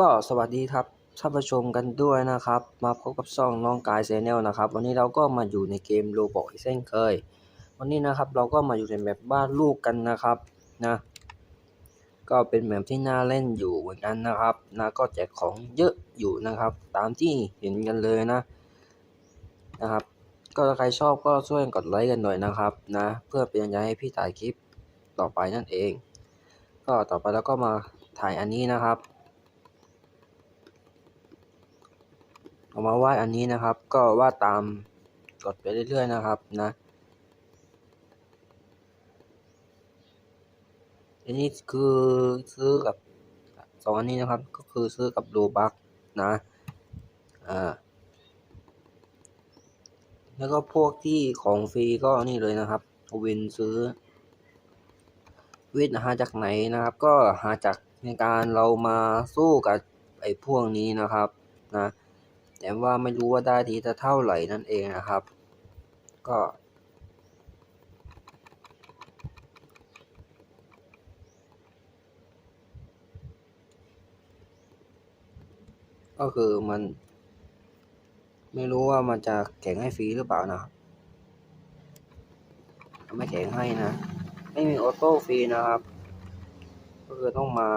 ก็สวัสดีครับท่านผู้ชมกันด้วยนะครับ มาพบกับช่องน้องกายเซนเนลนะครับ วันนี้เราก็มาอยู่ในเกมโลบอกเช่นเคย วันนี้นะครับเราก็มาอยู่ในแบบบ้านลูกกันนะครับนะก็เป็นแบบที่น่าเล่นอยู่เหมือนกันนะครับนะก็แจกของเยอะอยู่นะครับ ตามที่เห็นกันเลยนะนะครับ ก็ถ้าใครชอบก็ช่วยกดไลค์กันหน่อยนะครับนะเพื่อเป็นกำลังใจให้พี่ถ่ายคลิปต่อไปนั่นเอง ก็ต่อไปเราก็มาถ่ายอันนี้นะครับ เอามาวาดอันนี้นะครับ ก็วาดตามกดไปเรื่อยๆนะครับนะอันนี้คือซื้อกับสองอันนี้นะครับ ก็คือซื้อกับโลบักนะอ่าแล้วก็พวกที่ของฟรีก็นี่เลยนะครับวินซื้อวินหาจากไหนนะครับ ก็หาจากในการเรามาสู้กับไอ้พวกนี้นะครับนะ แต่ว่าไม่รู้ว่าได้ทีจะเท่าไหร่นั่นเองนะครับ ก็ก็คือมัน ไม่รู้ว่ามันจะแข่งให้ฟรีหรือเปล่านะครับไม่แข่งให้นะ ไม่มีออโต้ฟรีนะครับ ก็คือต้องมา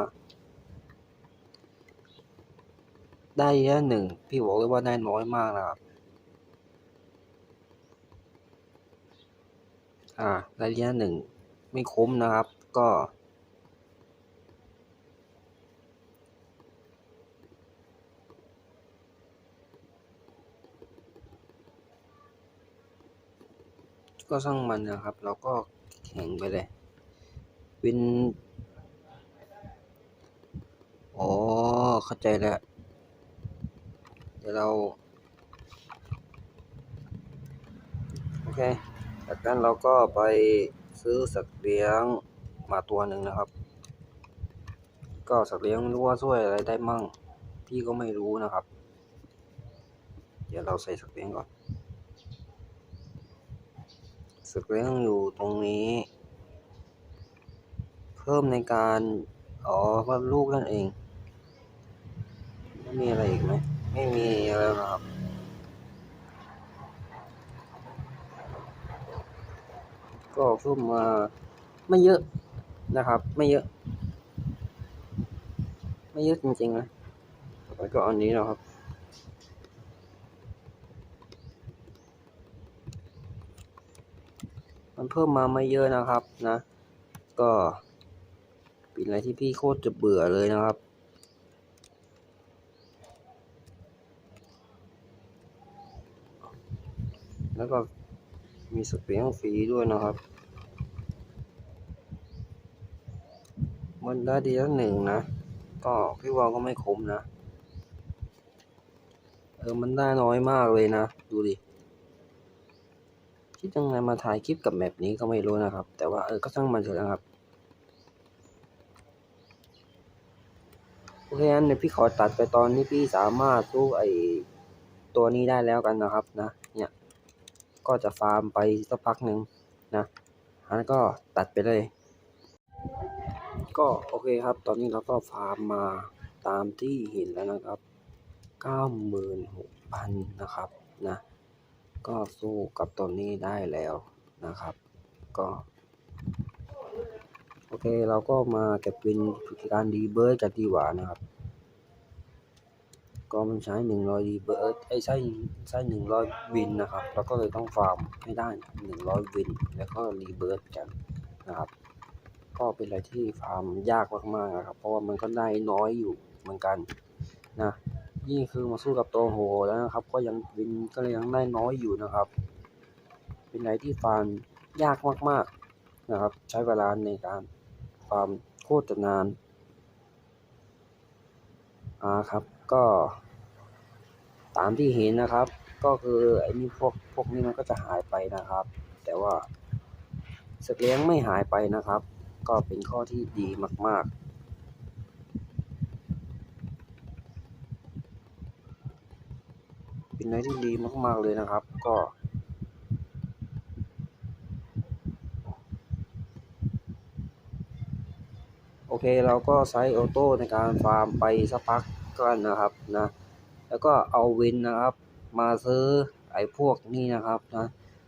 ได้เยอะหนึ่งพี่บอกเลยว่าได้น้อยมากนะครับ อ่าได้เยอะหนึ่งไม่คุ้มนะครับก็ก็ช่างมันนะครับ เราก็แข่งไปเลย วิน อ๋อ เข้าใจแล้ว ดี๋ยวเรา โอเค จากนั้นเราก็ไปซื้อสัตว์เลี้ยงมาตัวหนึ่งนะครับ ก็สัตว์เลี้ยงไม่รู้ว่าช่วยอะไรได้มั่ง พี่ก็ไม่รู้นะครับ เดี๋ยวเราใส่สัตว์เลี้ยงก่อน สัตว์เลี้ยงอยู่ตรงนี้ เพิ่มในการ อ๋อว่าลูกนั่นเองไม่มีอะไรอีกไหม ไม่มีอะไรแล้วนะครับก็เพิ่มมาไม่เยอะนะครับ ไม่เยอะ ไม่เยอะจริงๆนะแล้วก็อันนี้นะครับมันเพิ่มมาไม่เยอะนะครับนะ ก็เป็นอะไรที่พี่โคตรจะเบื่อเลยนะครับ แล้วก็มีสเปรย์ฟรีด้วยนะครับมันได้ดีละหนึ่งนะ ก็พี่ว่าก็ไม่คุ้มนะ เออ มันได้น้อยมากเลยนะ ดูดิ คิดยังไงมาถ่ายคลิปกับแมปนี้ก็ไม่รู้นะครับ แต่ว่าเออ ก็ช่างมันเถอะนะครับ โอเคงั้นเดี๋ยวพี่ขอตัดไปตอนที่พี่สามารถสู้ไอตัวนี้ได้แล้วกันนะครับนะ ก็จะฟาร์มไปสักพักหนึ่งนะอันนั้นก็ตัดไปเลย ก็โอเคครับ ตอนนี้เราก็ฟาร์มมาตามที่เห็นแล้วนะครับ96,000นะครับนะ ก็สู้กับตัวนี้ได้แล้วนะครับ ก็ โอเคเราก็มาเก็บวินการรีเบิร์ดกันดีกว่านะครับ ก็มันใช้หนึ่งร้อยรีเบิร์ดไอ้ใช้ใช้หนึ่งร้อยวินนะครับเราก็เลยต้องฟาร์มให้ได้หนึ่งร้อยวิน แล้วก็รีเบิร์ดกันนะครับ ก็เป็นอะไรที่ฟาร์มยากมากๆนะครับ เพราะว่ามันก็ได้น้อยอยู่เหมือนกันนะยิ่คือมาสู้กับตัวโหแล้วนะครับ ก็ยังวินก็เลยยังได้น้อยอยู่นะครับ เป็นอะไรที่ฟาร์มยากมากๆนะครับ ใช้เวลาในการฟาร์มโคตรนานอ่าครับ ก็ตามที่เห็นนะครับ ก็คือไอ้นี่พวกพวกนี้มันก็จะหายไปนะครับ แต่ว่าสัตว์เลี้ยงไม่หายไปนะครับ ก็เป็นข้อที่ดีมาก ๆเป็นอะไรที่ดีมากๆเลยนะครับ ก็ โอเคเราก็ใช้ออโต้ในการฟาร์มไปสักพัก กันนะครับนะแล้วก็เอาวินนะครับ มาซื้อไอ้พวกนี่นะครับนะ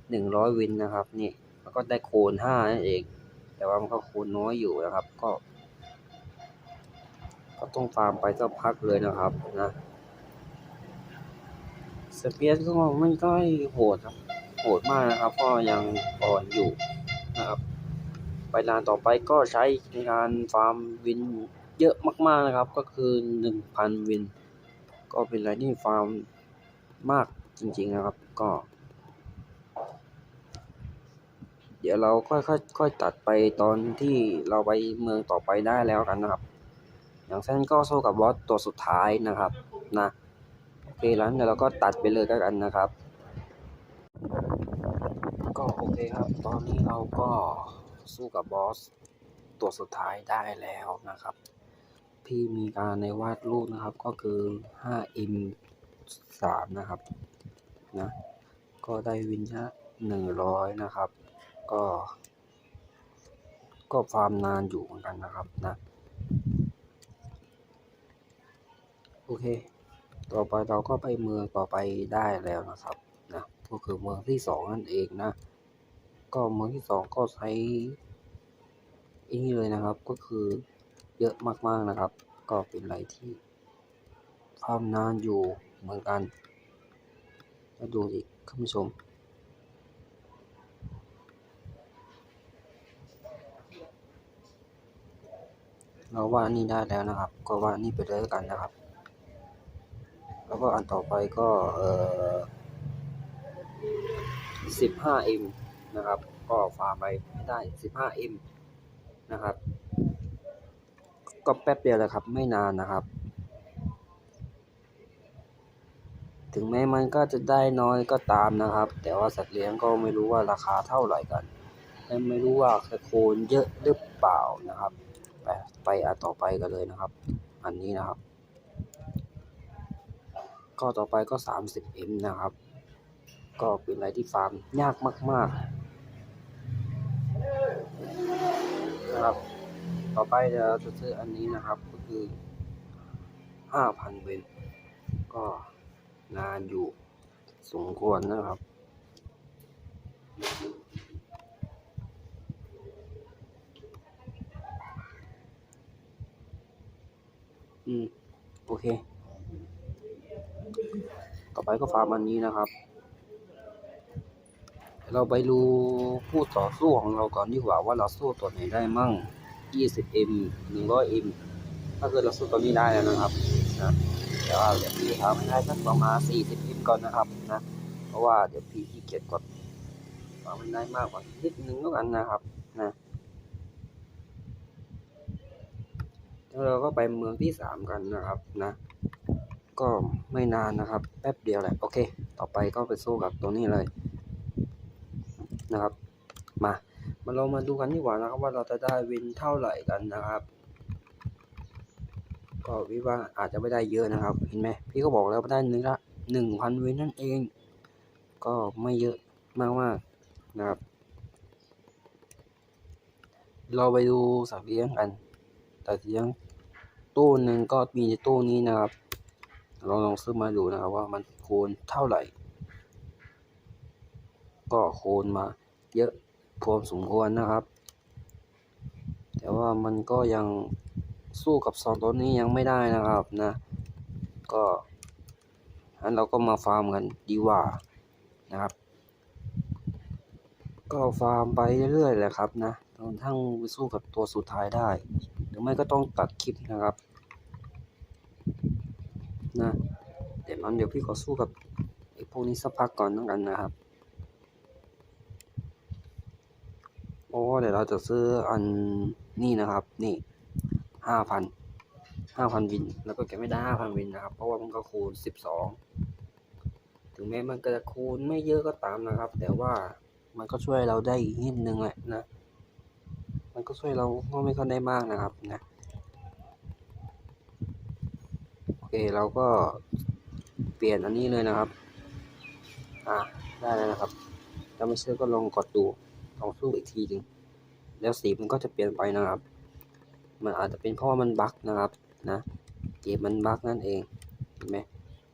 หนึ่งร้อยวินนะครับนี่แล้วก็ได้โคนห้านั่นเอง แต่ว่ามันก็โคนน้อยอยู่นะครับ ก็ ก็ต้องฟาร์มไปสักพักเลยนะครับนะสเปียสก็ไม่ค่อยโหดครับโหดมากนะครับ ก็ยังอ่อนอยู่นะครับ ไปลานต่อไปก็ใช้ในการฟาร์มวิน เยอะมากๆนะครับ ก็คือหนึ่งพันวิน ก็เป็นไรที่ฟาร์มมากจริงๆนะครับ ก็ เดี๋ยวเราค่อยๆค่อยตัดไปตอนที่เราไปเมืองต่อไปได้แล้วกันนะครับ อย่างเช่นก็สู้กับบอสตัวสุดท้ายนะครับนะโอเคแล้วเดี๋ยวเราก็ตัดไปเลยกันนะครับ ก็โอเคครับ ตอนนี้เราก็สู้กับบอสตัวสุดท้ายได้แล้วนะครับ พี่มีการในวาดรูปนะครับ ก็คือ 5m 3นะครับนะก็ได้วินยะ100 นะครับ ก็ ก็ฟาร์มนานอยู่เหมือนกันนะครับนะโอเค ต่อไปเราก็ไปเมืองต่อไปได้แล้วนะครับนะก็คือเมืองที่สองนั่นเองนะ ก็เมืองที่สองก็ใช้อันนี้เลยนะครับก็คือ เยอะมากๆนะครับ ก็เป็นอะไรที่ฟามนานอยู่เหมือนกันมาดูอีกท่านผู้ชมเราว่านี่ได้แล้วนะครับ ก็ว่านี่ไปเลยกันนะครับ แล้วก็อันต่อไปก็เอ่อ 15m นะครับ ก็ฟาร์มไปให้ได้ 15m นะครับ ก็แป๊บเดียวแหละครับ ไม่นานนะครับ ถึงแม้มันก็จะได้น้อยก็ตามนะครับ แต่ว่าสัตว์เลี้ยงก็ไม่รู้ว่าราคาเท่าไหร่กันและไม่รู้ว่าโคนเยอะหรือเปล่านะครับ ไปไปอันต่อไปกันเลยนะครับ อันนี้นะครับ ก็ต่อไปก็ 30m นะครับ ก็เป็นอะไรที่ฟาร์มยากมาก ๆ นะครับ ต่อไปเดี๋ยวเราจะซื้ออันนี้นะครับ ก็คือ5,000เวนก็นานอยู่สมควรนะครับ อืม โอเค ต่อไปก็ฟาร์มอันนี้นะครับ เราไปดูผู้ต่อสู้ของเราก่อนดีกว่าว่าเราสู้ตัวไหนได้มั่ง 20m 100m ถ้าเกิดเราสู้ตัวนี้ได้แล้วนะครับนะแต่ว่าเดี๋ยวพี่ทำให้ได้สักประมาณ 40m ก่อนนะครับนะเพราะว่าเดี๋ยวพี่ขี้เกียจกดทำให้ได้มากกว่านิดนึงแล้วกันนะครับนะแล้วเราก็ไปเมืองที่สามกันนะครับนะก็ไม่นานนะครับ แป๊บเดียวแหละ โอเค ต่อไปก็ไปสู้กับตัวนี้เลยนะครับ มา มาเรามาดูกันดีกว่านะครับว่าเราจะได้วินเท่าไหร่กันนะครับ ก็วิว่าอาจจะไม่ได้เยอะนะครับ เห็นไหมพี่ก็บอกแล้วว่าได้หนึ่งละหนึ่งพันวินนั่นเอง ก็ไม่เยอะมากมากนะครับ เราไปดูสัตว์เลี้ยงกันสัตว์เลี้ยงตู้หนึ่งก็มีในตู้นี้นะครับเราลองซื้อมาดูนะครับว่ามันโคนเท่าไหร่ ก็โคนมาเยอะ พอสมควรนะครับ แต่ว่ามันก็ยังสู้กับสองตัวนี้ยังไม่ได้นะครับนะ ก็งั้นเราก็มาฟาร์มกันดีกว่านะครับ ก็ฟาร์มไปเรื่อยๆแหละครับนะจนกระทั่งสู้กับตัวสุดท้ายได้ หรือไม่ก็ต้องตัดคลิปนะครับนะเดี๋ยวมันเดี๋ยวพี่ขอสู้กับไอ้พวกนี้สักพักก่อนแล้วกันนะครับ โอ้เดี๋ยวเราจะซื้ออันนี่นะครับ นี่ห้าพันห้าพันวิน แล้วก็เก็บไม่ได้ห้าพันวินนะครับ เพราะว่ามันก็คูณสิบสองถึงแม้มันก็จะคูณไม่เยอะก็ตามนะครับ แต่ว่ามันก็ช่วยเราได้อีกนิดนึงแหละนะ มันก็ช่วยเราก็ไม่ค่อยได้มากนะครับนะโอเคเราก็เปลี่ยนอันนี้เลยนะครับ อ่าได้แล้วนะครับถ้าไม่เชื่อก็ลองกดดู ลองสู้อีกทีหนึ่งแล้วสีมันก็จะเปลี่ยนไปนะครับ มันอาจจะเป็นเพราะว่ามันบั๊กนะครับนะเกมมันบั๊กนั่นเองเห็นไหม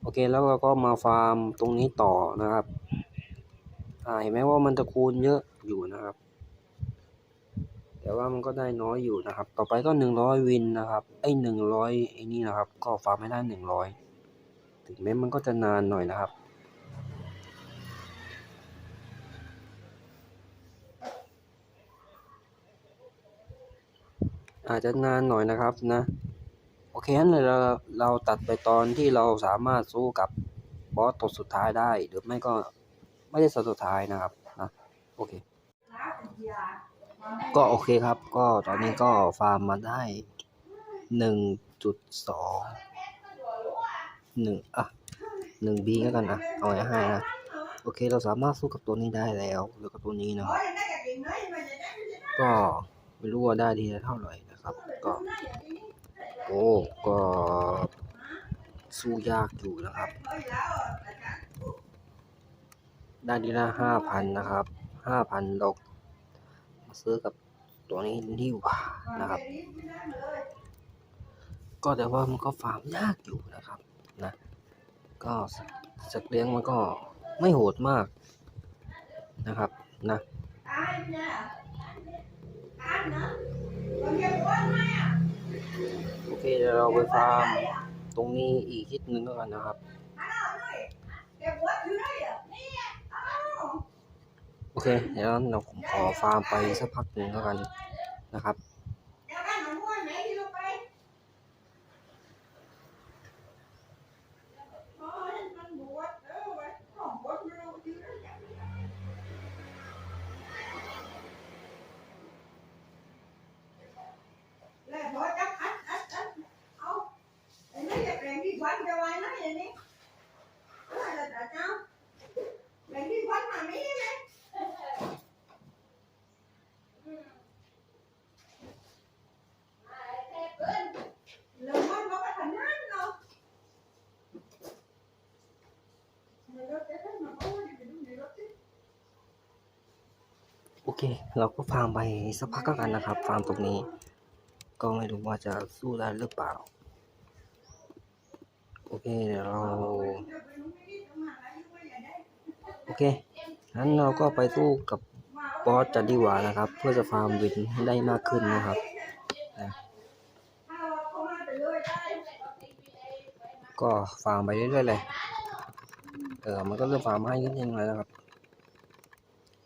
โอเคแล้วเราก็มาฟาร์มตรงนี้ต่อนะครับอ่าเห็นไหมว่ามันจะคูณเยอะอยู่นะครับ แต่ว่ามันก็ได้น้อยอยู่นะครับ ต่อไปก็หนึ่งร้อยวินนะครับไอ้หนึ่งร้อยไอ้นี่นะครับ ก็ฟาร์มไม่ได้หนึ่งร้อยถึงแม้มันก็จะนานหน่อยนะครับ อาจจะนานหน่อยนะครับนะโอเคงั้นเราเราตัดไปตอนที่เราสามารถสู้กับบอสตัวสุดท้ายได้ หรือไม่ก็ไม่ได้สุดท้ายนะครับนะโอเค ก็โอเคครับ ก็ตอนนี้ก็ฟาร์มมาได้หนึ่งจุดสองหนึ่งอะหนึ่งบีก็กันอะเอาไว้ให้นะโอเคเราสามารถสู้กับตัวนี้ได้แล้วแล้วก็ตัวนี้นะครับก็ไม่รู้ว่าได้ทีละเท่าไหร่ โอ้ก็สู้ยากอยู่นะครับ ได้ทีละห้าพันนะครับห้าพันเรามาซื้อกับตัวนี้ดีกว่านะครับ ก็แต่ว่ามันก็ฟาร์มยากอยู่นะครับนะก็สัตว์เลี้ยงมันก็ไม่โหดมากนะครับนะ โอเคเดี๋ยวเราไปฟาร์มตรงนี้อีกทิศหนึ่งแล้วกันนะครับ โอเค เดี๋ยวเราผมขอฟาร์มไปสักพักหนึ่งแล้วกันนะครับ โอเค เราก็ฟาร์มไปสักพักแล้วกันนะครับ ฟาร์มตรงนี้ ก็ไม่รู้ว่าจะสู้ได้หรือเปล่า โอเคเดี๋ยวเรา โอเคงั้นเราก็ไปสู้กับบอสจะดีกว่านะครับ เพื่อจะฟาร์มวินได้มากขึ้นนะครับก็ฟาร์มไปเรื่อยๆเลย เออ มันก็เริ่มฟาร์มให้ขึ้นยังไงแล้วครับ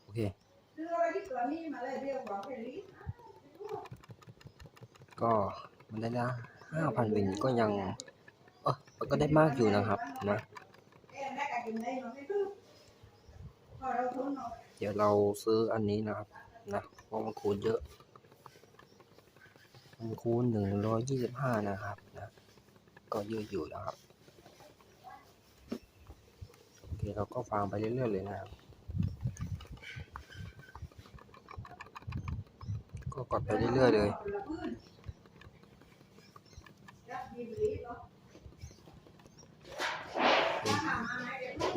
โอเค ก็มันได้ละห้าพันวินก็ยังเออมันก็ได้มากอยู่นะครับนะเดี๋ยวเราซื้ออันนี้นะครับนะเพราะมันคูณเยอะ มันคูณหนึ่งร้อยยี่สิบห้านะครับนะก็เยอะอยู่นะครับโอเคเราก็ฟาร์มไปเรื่อยๆเลยนะครับก็กดไปเรื่อยๆเลย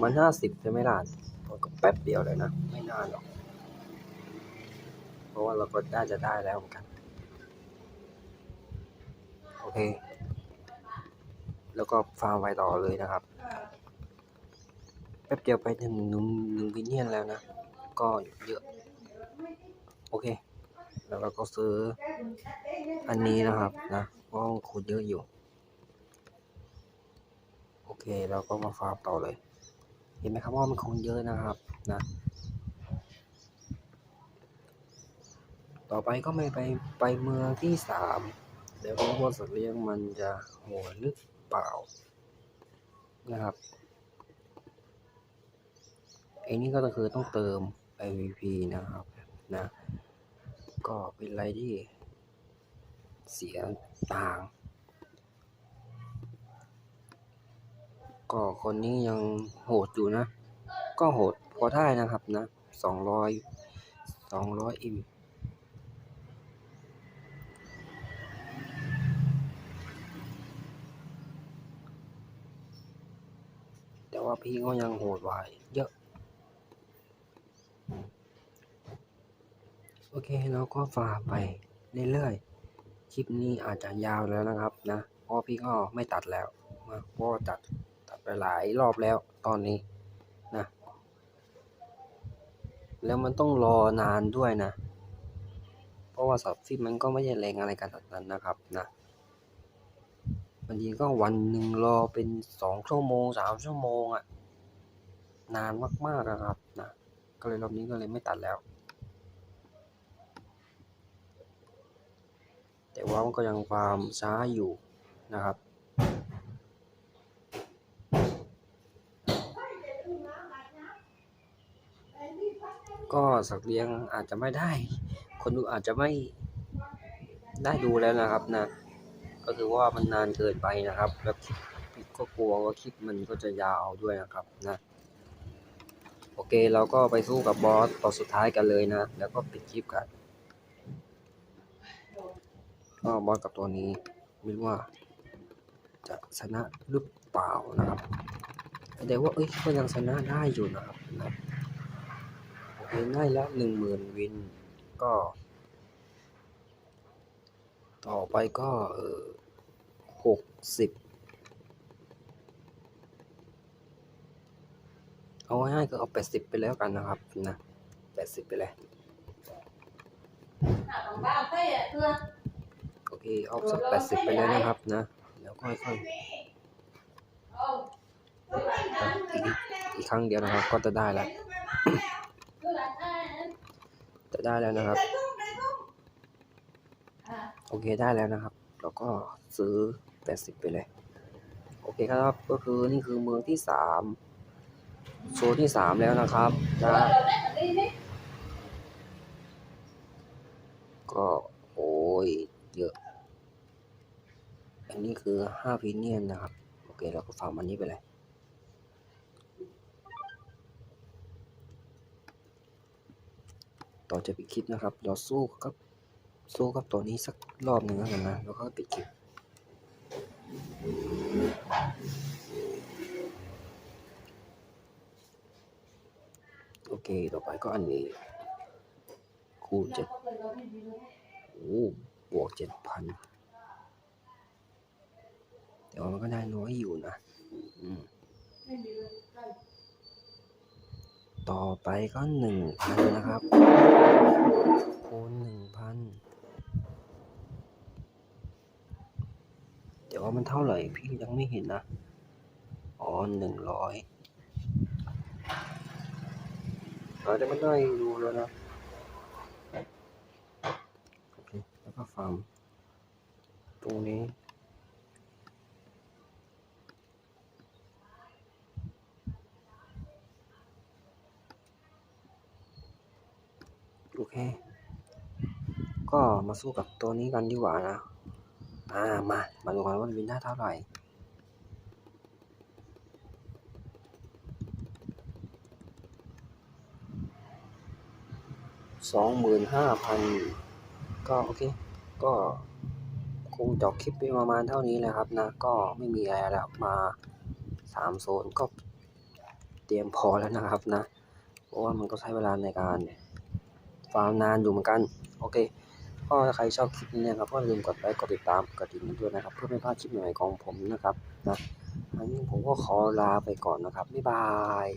มันห้าสิบใช่ไหมล่ะก็แป๊บเดียวเลยนะ ไม่นานหรอก เพราะว่าเราก็ได้จะได้แล้วเหมือนกัน โอเค แล้วก็ฟาร์มไว้ต่อเลยนะครับ แป๊บเดียวไปถึงหนึ่งหนึ่งวินเนียนแล้วนะ ก็เยอะ โอเค แล้วเราก็ซื้ออันนี้นะครับนะเพราะว่าคูณเยอะอยู่ เคเราก็มาฟาร์มต่อเลย เห็นไหมครับว่ามันคูณเยอะนะครับนะ ต่อไปก็ไม่ไปไปเมืองที่สามเดี๋ยวรู้ว่าสัตว์เลี้ยงมันจะโหดหรือเปล่านะครับไอ้นี่ก็คือต้องเติม IVP นะครับนะ ก็เป็นอะไรที่เสียต่าง ก็คนนี้ยังโหดอยู่นะ ก็โหดพอได้นะครับนะสองร้อยสองร้อยอิมแต่ว่าพี่ก็ยังโหดกว่าเยอะ โอเคเราก็ฝ่าไปเรื่อยๆ คลิปนี้อาจจะยาวแล้วนะครับนะ เพราะพี่ก็ไม่ตัดแล้วนะเพราะว่าตัดตัด ไปหลายรอบแล้วตอนนี้นะ แล้วมันต้องรอนานด้วยนะ เพราะว่าสับฟิปมันก็ไม่ใช่แรงอะไรกันแบบนั้นนะครับนะบางทีก็วันหนึ่งรอเป็นสองชั่วโมงสามชั่วโมงอะ นานมากๆนะครับนะก็เลยรอบนี้ก็เลยไม่ตัดแล้ว แต่ว่ามันก็ยังความช้าอยู่นะครับ ก็สักเลี้ยงอาจจะไม่ได้ คนดูอาจจะไม่ได้ดูแล้วนะครับนะ ก็คือว่ามันนานเกินไปนะครับ แล้วก็กลัวว่าคลิปมันก็จะยาวด้วยนะครับนะโอเคเราก็ไปสู้กับบอสตอนสุดท้ายกันเลยนะ แล้วก็ปิดคลิปกันก็บอสกับตัวนี้ไม่รู้ว่า จะชนะหรือเปล่านะครับแต่ว่าเอ้ยก็ยังชนะได้อยู่นะครับนะ โอเคได้แล้วหนึ่งหมื่นวิน ก็ ต่อไปก็เออหกสิบเอาง่ายๆก็เอาแปดสิบไปแล้วกันนะครับนะแปดสิบไปเลยโอเคเอาสักแปดสิบไปเลยนะครับนะแล้วก็ค่อยๆอีกอีกครั้งเดียวนะครับก็จะได้แล้ว จะได้แล้วนะครับ โอเคได้แล้วนะครับแล้วก็ซื้อแปดสิบไปเลย โอเคครับก็คือนี่คือเมืองที่สามโซนที่สามแล้วนะครับนะก็โอ้ยเยอะ อันนี้คือห้าพีเนียนนะครับ โอเคเราก็ฟังมันนี้ไปเลย ต่อจะปิดคลิปนะครับเราสู้กับสู้กับตัวนี้สักรอบหนึ่งแล้วกันนะแล้วก็ปิดคลิปโอเคต่อไปก็อันนี้คูณเจ็ดโอ้บวกเจ็ดพันแต่ว่ามันก็ได้น้อยอยู่นะ อืม ต่อไปก็หนึ่งพันนะครับ คูณหนึ่งพันแต่ว่ามันเท่าไหร่พี่ยังไม่เห็นนะ อ๋อหนึ่งร้อยอาจจะไม่ได้ดูแล้วนะโอเคแล้วก็ฟาร์มตรงนี้ โอเค ก็ มาสู้กับตัวนี้กันดีกว่านะ อ่า มา มาดูกันว่ามันวินได้เท่าไหร่สองหมื่นห้าพันก็โอเค ก็คงจบคลิปไปประมาณเท่านี้แหละครับนะ ก็ไม่มีอะไรแล้วมาสามโซนก็เตรียมพอแล้วนะครับนะ เพราะว่ามันก็ใช้เวลาในการฟาร์มนานอยู่เหมือนกัน โอเค ก็ถ้าใครชอบคลิปนี้นะครับก็อย่าลืมกดไลค์กดติดตามกดติดตามด้วยนะครับ เพื่อไม่พลาดคลิปใหม่ของผมนะครับนะอันนี้ผมก็ขอลาไปก่อนนะครับบ๊ายบาย